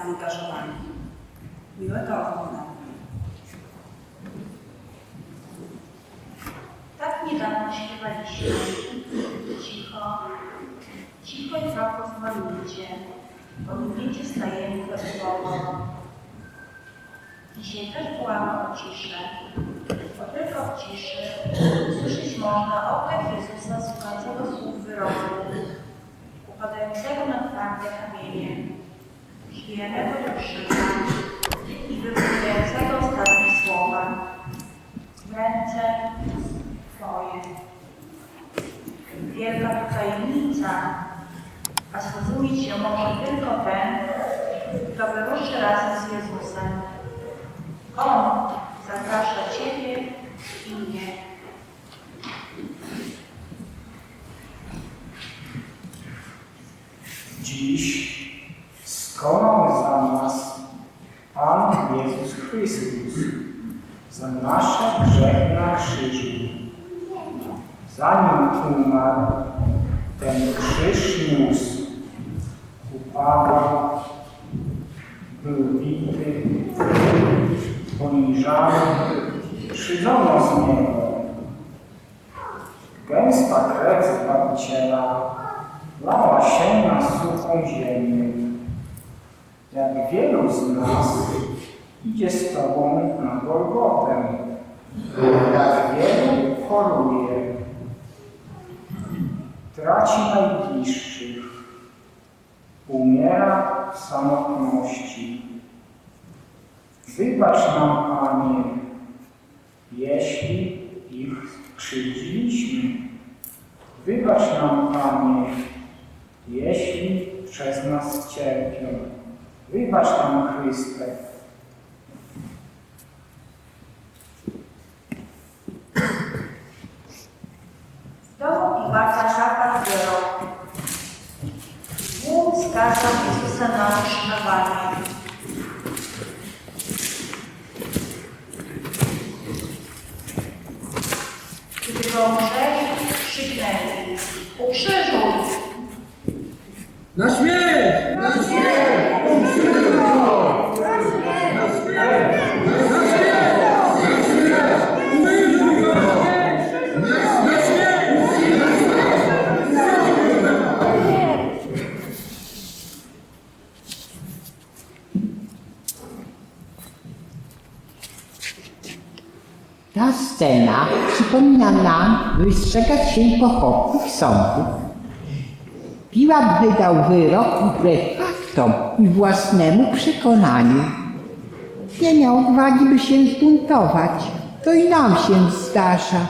zaangażowani. Miłego oglądania. Tak niedawno śpiewaliśmy. Cicho, cicho i wako w maluncie, pominięcie stajemy bezwoło. Dzisiaj też wołamy o ciszę, bo tylko w ciszy. Usłyszeć można okrzyk Jezusa słuchającego słów wyroku, upadającego na twarde kamienie, chwiejnego do krzyża i wypowiadającego ostatnie słowa w ręce Twoje. Wielka tajemnica, a zrozumieć się może tylko ten, kto wyruszy razem z Jezusem. On zaprasza Ciebie i mnie. Dziś skonał za nas Pan Jezus Chrystus, za nasze grzechy na krzyżu. Zanim umarł, ten krzyż niósł, upadał, był bity, poniżany, krzyżono z niego. Gęsta krew Zbawiciela lała się na suchą ziemię. Jak wielu z nas idzie z Tobą na Golgotę, jak wielu choruje, traci najbliższych, umiera w samotności. Wybacz nam, Panie, jeśli ich skrzywdziliśmy. Wybacz nam, Panie, jeśli przez nas cierpią. Wybacz nam, Chryste. W domu Iwaka szatan wyrok. Bóg skazał Jezusa na ukrzyżowanie. Umrzeli, krzyknęli, ukrzyżuj! Na śmierć! Na śmierć! Ukrzyżuj go! Na śmierć! Na śmierć! Na śmierć! Ukrzyżuj go! Na, na śmierć! Ta scena przypomina nam wystrzegać się pochopnych sądów. Piłat wydał wyrok wbrew faktom i własnemu przekonaniu. Nie miał odwagi, by się zbuntować. To i nam się zdarza.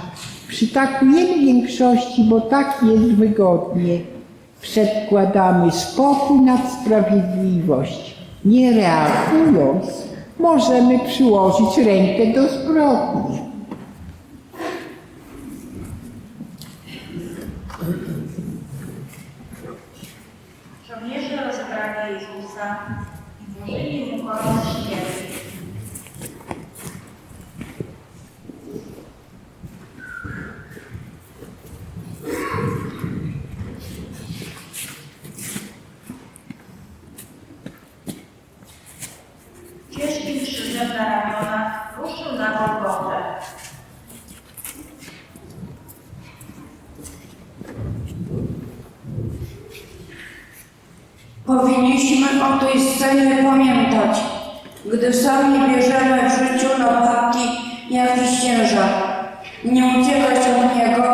Przytakujemy większości, bo tak jest wygodnie. Przedkładamy spokój nad sprawiedliwość. Nie reagując, możemy przyłożyć rękę do zbrodni. Żołnierze rozebrali Jezusa i włożyli mu koronę śmierci. Ciężkim krzyżem na ramionach ruszył na Golgotę. Powinniśmy o tej scenie pamiętać, gdy sami bierzemy w życiu na barki jakiś ciężar. Nie uciekać od niego,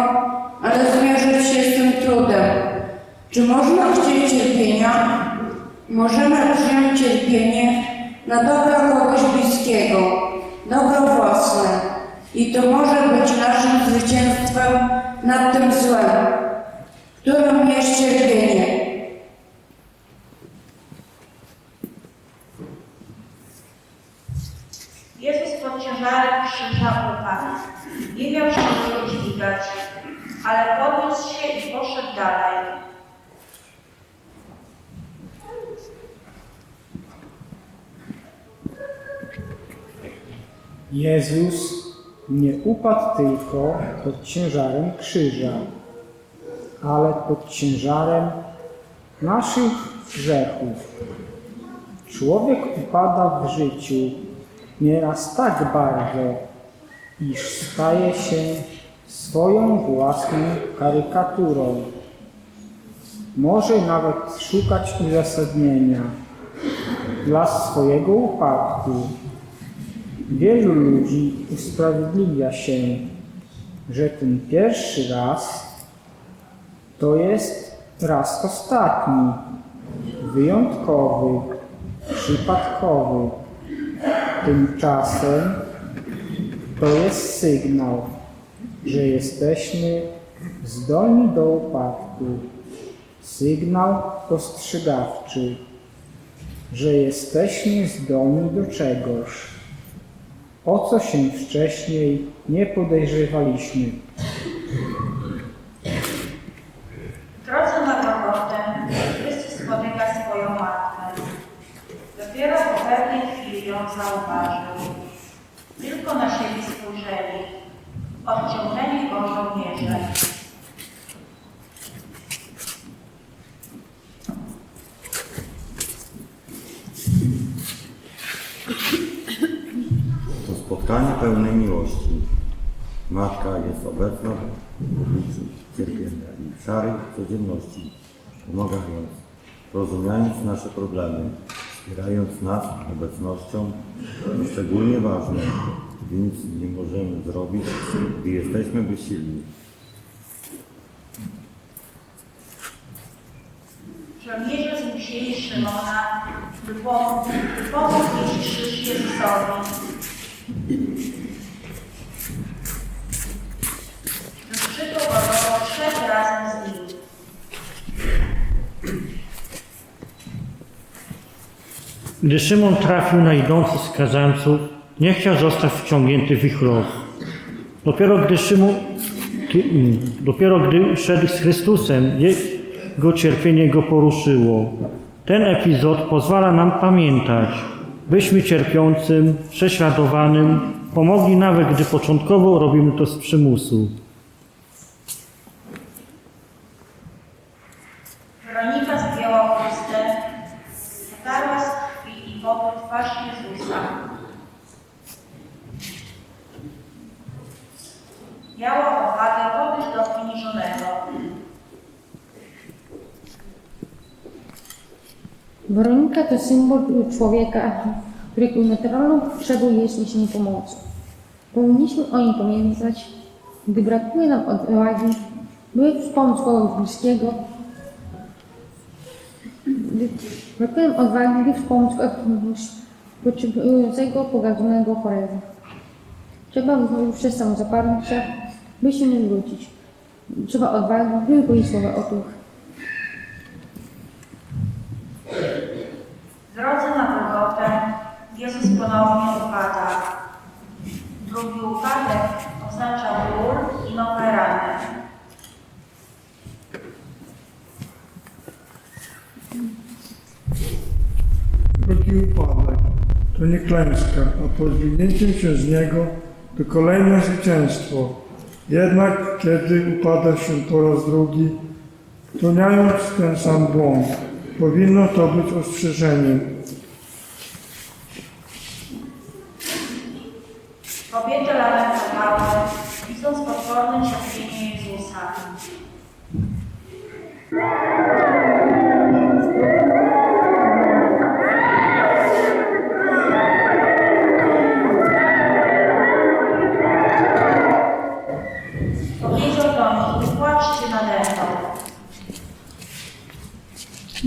ale zmierzyć się z tym trudem. Czy można chcieć cierpienia? Możemy przyjąć cierpienie na dobro kogoś bliskiego, dobro własne. I to może być naszym zwycięstwem nad tym złem, którym jest cierpienie. ale podniósł się i poszedł dalej. Jezus nie upadł tylko pod ciężarem krzyża, ale pod ciężarem naszych grzechów. Człowiek upada w życiu nieraz tak bardzo, iż staje się swoją własną karykaturą. Może nawet szukać uzasadnienia dla swojego upadku. Wielu ludzi usprawiedliwia się, że ten pierwszy raz to jest raz ostatni, wyjątkowy, przypadkowy. Tymczasem to jest sygnał, że jesteśmy zdolni do upadku. Sygnał ostrzegawczy, że jesteśmy zdolni do czegoś, o co się wcześniej nie podejrzewaliśmy. W drodze na Golgotę Chrystus spotyka swoją matkę. Dopiero po pewnej chwili ją zauważył. Tylko na siebie spojrzeli. Odciągnęli go żołnierze. To spotkanie pełne miłości. Matka jest obecna w cierpienia i szarej codzienności, pomagając, rozumiejąc nasze problemy, wspierając nas obecnością. Szczególnie ważne, nic nie możemy zrobić, gdy jesteśmy bezsilni. Żołnierze zmusili Szymona, by pomóc nieść krzyż Jezusowi. Do krzyżu Golgotha szedł razem z nim. Gdy Szymon trafił na idących skazańców, nie chciał zostać wciągnięty w ich los. Dopiero gdy Szymon, mm, dopiero gdy szedł z Chrystusem, jego cierpienie go poruszyło. Ten epizod pozwala nam pamiętać, byśmy cierpiącym, prześladowanym pomogli nawet gdy początkowo robimy to z przymusu. Weronika zdjęła chustę, potarła z krwi i wody twarz Jezusa. Miała odwagę podejść do poniżonego. Weronika to symbol człowieka, którego naturalną potrzebą jest niesienie pomocy. Powinniśmy o nim pamiętać, gdy brakuje nam odwagi, by wspomóc kogoś bliskiego, gdy brakuje nam odwagi, by wspomóc kogoś potrzebującego pogadzonego chorego. Trzeba wychodzić przez samozaparcie, by się nie wrócić. Trzeba odwagi, by wypowiedzieć słowa otuchy. W drodze na Golgotę Jezus ponownie upada. Drugi upadek oznacza ból i nowe rany. Drugi upadek to nie klęska, a podźwignięciem się z niego to kolejne zwycięstwo. Jednak kiedy upada się po raz drugi, popełniając ten sam błąd, powinno to być ostrzeżeniem.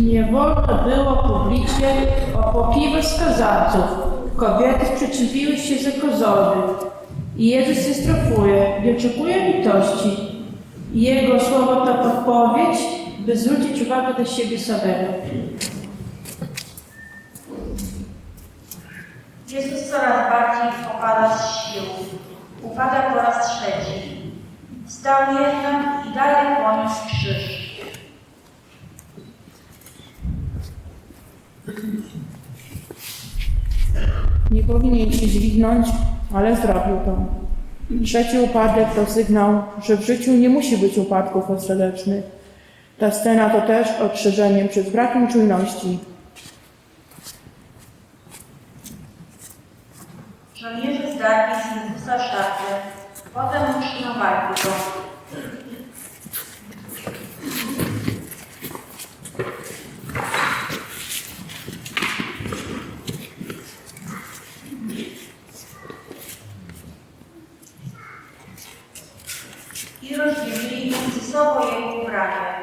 Nie wolno było publicznie opłakiwać skazańców. Kobiety sprzeciwiły się Zekozowi. I Jezus je strofuje, nie oczekuje litości. Jego słowo to podpowiedź, by zwrócić uwagę do siebie samego. Jezus coraz bardziej opada z sił. Upada po raz trzeci. Wstał jednak i dalej poniósł krzyż. Nie powinien się dźwignąć, ale zrobił to. Trzeci upadek to sygnał, że w życiu nie musi być upadków ostatecznych. Ta scena to też ostrzeżenie przed brakiem czujności. Żołnierze zdarli z Jezusa szatę, potem utrzymywali go. I rozdzielili między sobą jego ubranie.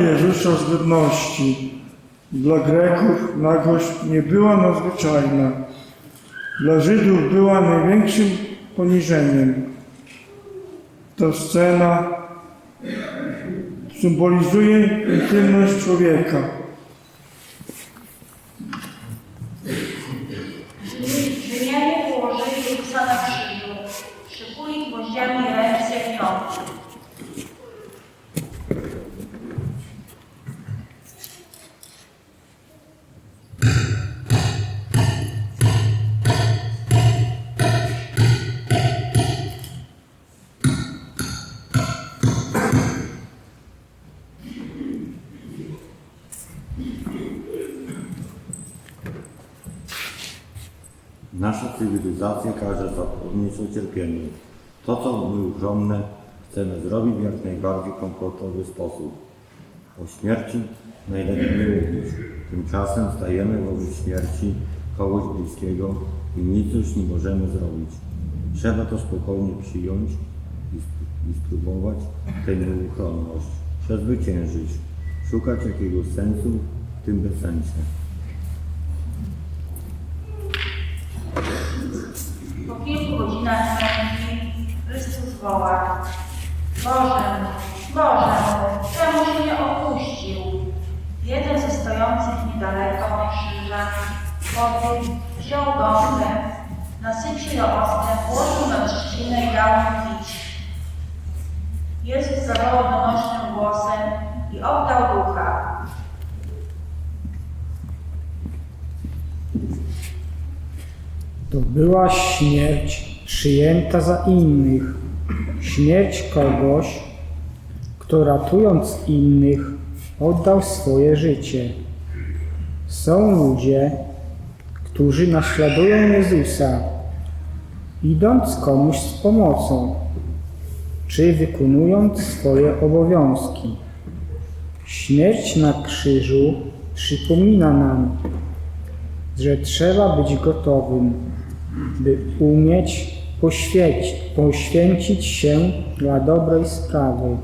Jezusa z ludności. Dla Greków nagość nie była nadzwyczajna. Dla Żydów była największym poniżeniem. Ta scena symbolizuje intymność człowieka. Rzymianie położyli Jezusa na krzyżu, szykuli gwoździami ręce i cywilizacja każe zapomnieć o cierpieniu. To, co nieuchronne, chcemy zrobić w jak najbardziej komfortowy sposób. O śmierci najlepiej nie mówić. Tymczasem stajemy wobec śmierci kogoś bliskiego i nic już nie możemy zrobić. Trzeba to spokojnie przyjąć i, i spróbować tę nieuchronność przezwyciężyć, szukać jakiegoś sensu w tym bezsensie. Po kilku godzinach męki Chrystus woła Boże, Boże, czemu się nie opuścił? Jeden ze stojących niedaleko krzyża podbiegł, wziął gąbkę, nasycił ją octem, włożył na trzcinę i dał mu pić. Jezus zawołał donośnym głosem i oddał ducha. To była śmierć przyjęta za innych, śmierć kogoś, kto ratując innych oddał swoje życie. Są ludzie, którzy naśladują Jezusa, idąc komuś z pomocą, czy wykonując swoje obowiązki. Śmierć na krzyżu przypomina nam, że trzeba być gotowym, by umieć poświęcić, poświęcić się dla dobrej sprawy,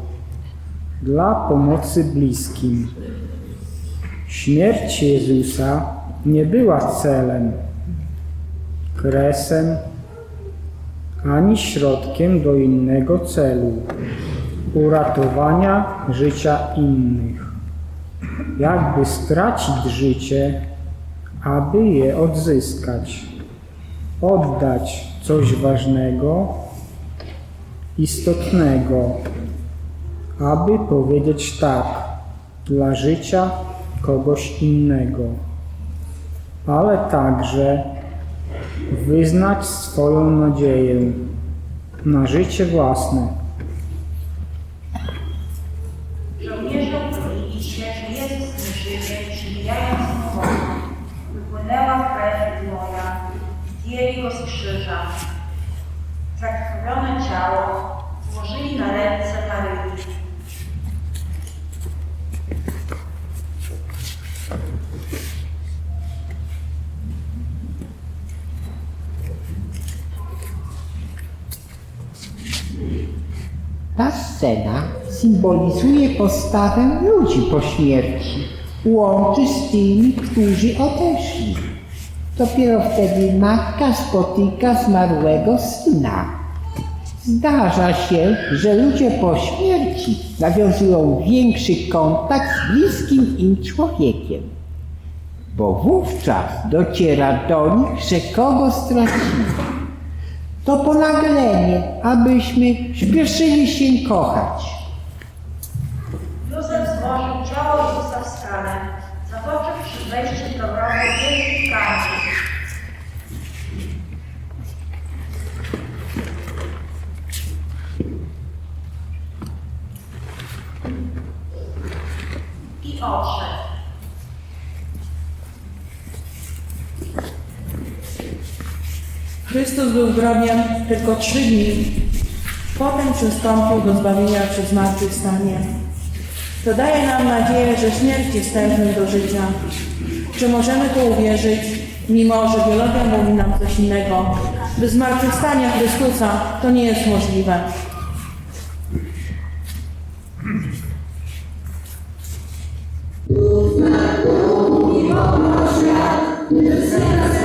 dla pomocy bliskim. Śmierć Jezusa nie była celem, kresem ani środkiem do innego celu uratowania życia innych. Jakby stracić życie, aby je odzyskać, oddać coś ważnego, istotnego, aby powiedzieć tak dla życia kogoś innego, ale także wyznać swoją nadzieję na życie własne. Żołnierze uchwalili się, że Jezus żyje, przybijając mu wodę. Wypłynęła krew moja, zdjęli go z krzyża. Ciało złożyli na ręce Maryi. Ta scena symbolizuje postawę ludzi po śmierci, łączy z tymi, którzy odeszli. Dopiero wtedy matka spotyka zmarłego syna. Zdarza się, że ludzie po śmierci nawiązują większy kontakt z bliskim im człowiekiem, bo wówczas dociera do nich, że kogo stracili. To ponaglenie, abyśmy śpieszyli się kochać. Józef złożył ciało Jezusa w skalę, zaboczył przy wejście do grobu wielkich kańców. I odszedł. Chrystus był w grobie tylko trzy dni. Potem przystąpił do zbawienia przez zmartwychwstanie. To daje nam nadzieję, że śmierć jest tężnym do życia. Czy możemy to uwierzyć, mimo że biologia mówi nam coś innego? Bez zmartwychwstania Chrystusa to nie jest możliwe. Dziękuję,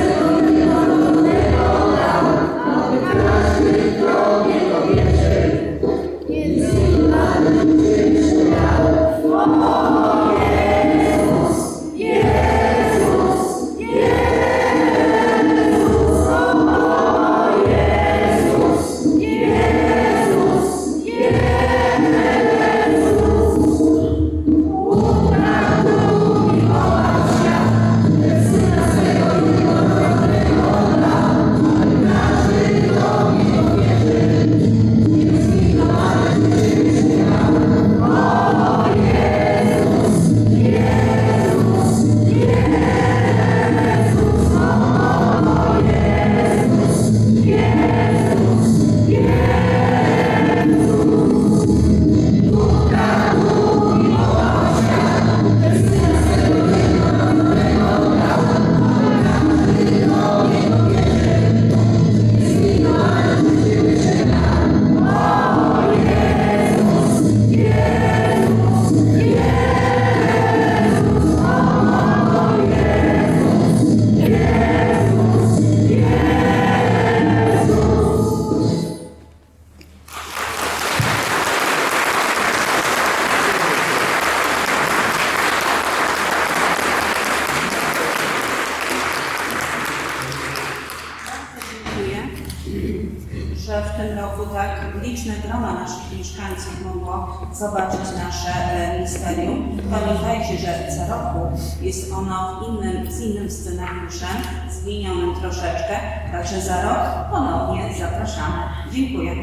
zobaczyć nasze e, misterium. Pamiętajcie, że co roku jest ono innym, z innym scenariuszem, zmienionym troszeczkę, także za rok ponownie zapraszamy. Dziękuję.